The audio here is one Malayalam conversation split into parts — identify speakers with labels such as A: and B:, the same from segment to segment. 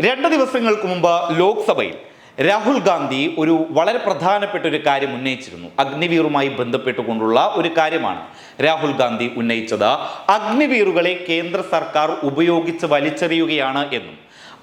A: രണ്ട് ദിവസങ്ങൾക്ക് മുമ്പ് ലോക്സഭയിൽ രാഹുൽ ഗാന്ധി ഒരു വളരെ പ്രധാനപ്പെട്ട ഒരു കാര്യം ഉന്നയിച്ചിരുന്നു. അഗ്നിവീറുമായി ബന്ധപ്പെട്ടുകൊണ്ടുള്ള ഒരു കാര്യമാണ് രാഹുൽ ഗാന്ധി ഉന്നയിച്ചത്. അഗ്നിവീറുകളെ കേന്ദ്ര സർക്കാർ ഉപയോഗിച്ച് വലിച്ചെറിയുകയാണ് എന്നും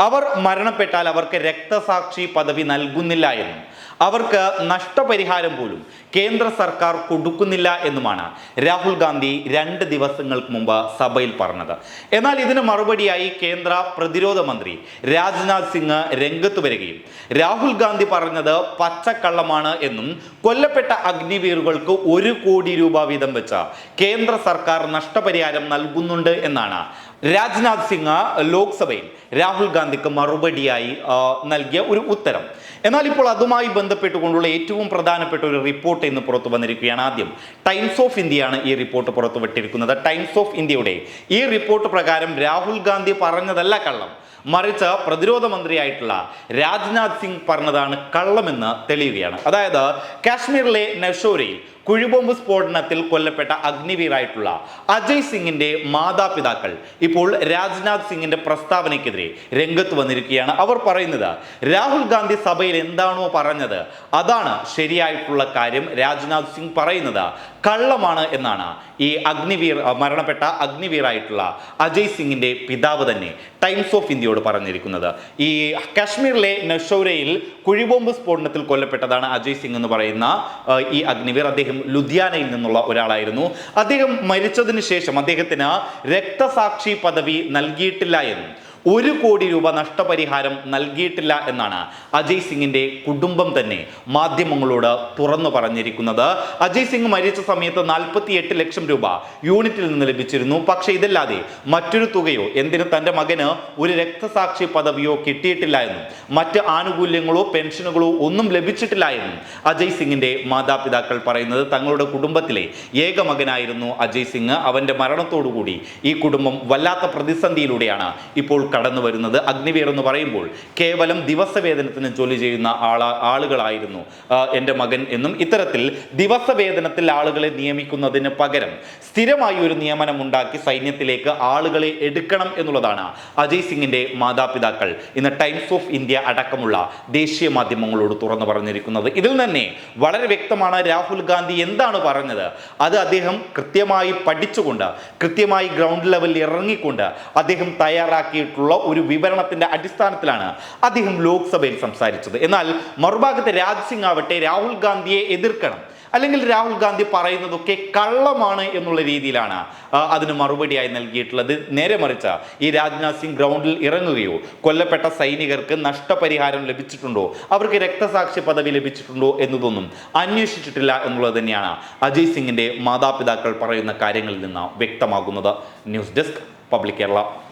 A: അവർ മരണപ്പെട്ടാൽ അവർക്ക് രക്തസാക്ഷി പദവി നൽകുന്നില്ല എന്നും അവർക്ക് നഷ്ടപരിഹാരം പോലും കേന്ദ്ര സർക്കാർ കൊടുക്കുന്നില്ല എന്നുമാണ് രാഹുൽ ഗാന്ധി രണ്ട് ദിവസങ്ങൾക്ക് മുമ്പ് സഭയിൽ പറഞ്ഞത്. എന്നാൽ ഇതിന് മറുപടിയായി കേന്ദ്ര പ്രതിരോധ മന്ത്രി രാജ്നാഥ് സിംഗ് രംഗത്ത് വരികയും രാഹുൽ ഗാന്ധി പറഞ്ഞത് പച്ചക്കള്ളമാണ് എന്നും കൊല്ലപ്പെട്ട അഗ്നിവീറുകൾക്ക് ഒരു കോടി രൂപ വീതം വെച്ച കേന്ദ്ര സർക്കാർ നഷ്ടപരിഹാരം നൽകുന്നുണ്ട് എന്നാണ്. രാജ്നാഥ് സിംഗ് ലോക്സഭയിൽ രാഹുൽ ഗാന്ധിക്ക് മറുപടിയായി നൽകിയ ഒരു ഉത്തരം. എന്നാൽ ഇപ്പോൾ അതുമായി ബന്ധപ്പെട്ടുകൊണ്ടുള്ള ഏറ്റവും പ്രധാനപ്പെട്ട ഒരു റിപ്പോർട്ട് ഇന്ന് പുറത്തു വന്നിരിക്കുകയാണ് ആദ്യം. ടൈംസ് ഓഫ് ഇന്ത്യയാണ് ഈ റിപ്പോർട്ട് പുറത്തുവിട്ടിരിക്കുന്നത് ടൈംസ് ഓഫ് ഇന്ത്യയുടെ ഈ റിപ്പോർട്ട് പ്രകാരം രാഹുൽ ഗാന്ധി പറഞ്ഞതല്ല കള്ളം. മറിച്ച് പ്രതിരോധ മന്ത്രിയായിട്ടുള്ള രാജ്നാഥ് സിംഗ് പറഞ്ഞതാണ് കള്ളമെന്ന് തെളിയുകയാണ്. അതായത് കാശ്മീരിലെ നഷോരയിൽ കുഴിബോംബ് സ്ഫോടനത്തിൽ കൊല്ലപ്പെട്ട അഗ്നിവീറായിട്ടുള്ള അജയ് സിംഗിന്റെ മാതാപിതാക്കൾ ഇപ്പോൾ രാജ്നാഥ് സിംഗിന്റെ പ്രസ്താവനയ്ക്കെതിരെ രംഗത്ത് വന്നിരിക്കുകയാണ്. അവർ പറയുന്നത് രാഹുൽ ഗാന്ധി സഭയിൽ എന്താണോ പറഞ്ഞത് അതാണ് ശരിയായിട്ടുള്ള കാര്യം രാജ്നാഥ് സിംഗ് പറയുന്നത്. കള്ളമാണ് എന്നാണ് ഈ അഗ്നിവീർ മരണപ്പെട്ട അഗ്നിവീറായിട്ടുള്ള അജയ് സിംഗിന്റെ പിതാവ് തന്നെ ടൈംസ് ഓഫ് ഇന്ത്യയോട് പറഞ്ഞിരിക്കുന്നത്. ഈ കാശ്മീരിലെ നഷോരയിൽ കുഴിബോംബ് സ്ഫോടനത്തിൽ കൊല്ലപ്പെട്ടതാണ് അജയ് സിംഗ് എന്ന് പറയുന്ന ഈ അഗ്നിവീർ. അദ്ദേഹം ലുധിയാനയിൽ നിന്നുള്ള ഒരാളായിരുന്നു. അദ്ദേഹം മരിച്ചതിന് ശേഷം അദ്ദേഹത്തിന് രക്തസാക്ഷി പദവി നൽകിയിട്ടില്ല എന്നും. ഒരു കോടി രൂപ നഷ്ടപരിഹാരം നൽകിയിട്ടില്ല എന്നാണ് അജയ് സിംഗിന്റെ കുടുംബം തന്നെ മാധ്യമങ്ങളോട് തുറന്നു പറഞ്ഞിരിക്കുന്നത്. അജയ് സിംഗ് മരിച്ച സമയത്ത് നാൽപ്പത്തി എട്ട് ലക്ഷം രൂപ യൂണിറ്റിൽ നിന്ന് ലഭിച്ചിരുന്നു. പക്ഷെ ഇതല്ലാതെ മറ്റൊരു തുകയോ എന്തിന് തന്റെ മകന് ഒരു രക്തസാക്ഷി പദവിയോ കിട്ടിയിട്ടില്ല എന്നും മറ്റ് ആനുകൂല്യങ്ങളോ പെൻഷനുകളോ ഒന്നും ലഭിച്ചിട്ടില്ല എന്നും അജയ് സിംഗിന്റെ മാതാപിതാക്കൾ പറയുന്നത് തങ്ങളുടെ കുടുംബത്തിലെ ഏക മകനായിരുന്നു അജയ് സിംഗ്. അവന്റെ മരണത്തോടുകൂടി ഈ കുടുംബം വല്ലാത്ത പ്രതിസന്ധിയിലൂടെയാണ് ഇപ്പോൾ കടന്നു വരുന്നത് അഗ്നിവീർ എന്ന് പറയുമ്പോൾ കേവലം ദിവസവേതനത്തിന് ജോലി ചെയ്യുന്ന ആളാ ആളുകളായിരുന്നു എന്റെ മകൻ എന്നും. ഇത്തരത്തിൽ ദിവസവേതനത്തിൽ ആളുകളെ നിയമിക്കുന്നതിന് പകരം സ്ഥിരമായി ഒരു നിയമനം ഉണ്ടാക്കി സൈന്യത്തിലേക്ക് ആളുകളെ എടുക്കണം എന്നുള്ളതാണ് അജയ് സിംഗിന്റെ മാതാപിതാക്കൾ. ഇന്ന് ടൈംസ് ഓഫ് ഇന്ത്യ അടക്കമുള്ള ദേശീയ മാധ്യമങ്ങളോട് തുറന്നു പറഞ്ഞിരിക്കുന്നത് ഇതിൽ തന്നെ വളരെ വ്യക്തമാണ് രാഹുൽ ഗാന്ധി എന്താണ് പറഞ്ഞത്. അത് അദ്ദേഹം കൃത്യമായി പഠിച്ചുകൊണ്ട് കൃത്യമായി ഗ്രൗണ്ട് ലെവലിൽ ഇറങ്ങിക്കൊണ്ട് അദ്ദേഹം തയ്യാറാക്കിയിട്ടുള്ള ഒരു വിവരണത്തിന്റെ അടിസ്ഥാനത്തിലാണ് അദ്ദേഹം ലോക്സഭയിൽ സംസാരിച്ചത്. എന്നാൽ മറുഭാഗത്ത് രാജ്സിംഗ് ആവട്ടെ രാഹുൽ ഗാന്ധിയെ എതിർക്കണം. അല്ലെങ്കിൽ രാഹുൽ ഗാന്ധി പറയുന്നതൊക്കെ കള്ളമാണ് എന്നുള്ള രീതിയിലാണ് അതിന് മറുപടിയായി നൽകിയിട്ടുള്ളത്. നേരെ മറിച്ച് ഈ രാജ്നാഥ് സിംഗ് ഗ്രൗണ്ടിൽ ഇറങ്ങുകയോ കൊല്ലപ്പെട്ട സൈനികർക്ക് നഷ്ടപരിഹാരം ലഭിച്ചിട്ടുണ്ടോ അവർക്ക് രക്തസാക്ഷി പദവി ലഭിച്ചിട്ടുണ്ടോ എന്നതൊന്നും അന്വേഷിച്ചിട്ടില്ല എന്നുള്ളത് തന്നെയാണ് അജയ് സിംഗിന്റെ മാതാപിതാക്കൾ പറയുന്ന കാര്യങ്ങളിൽ നിന്ന് വ്യക്തമാകുന്നത്. News desk public Kerala.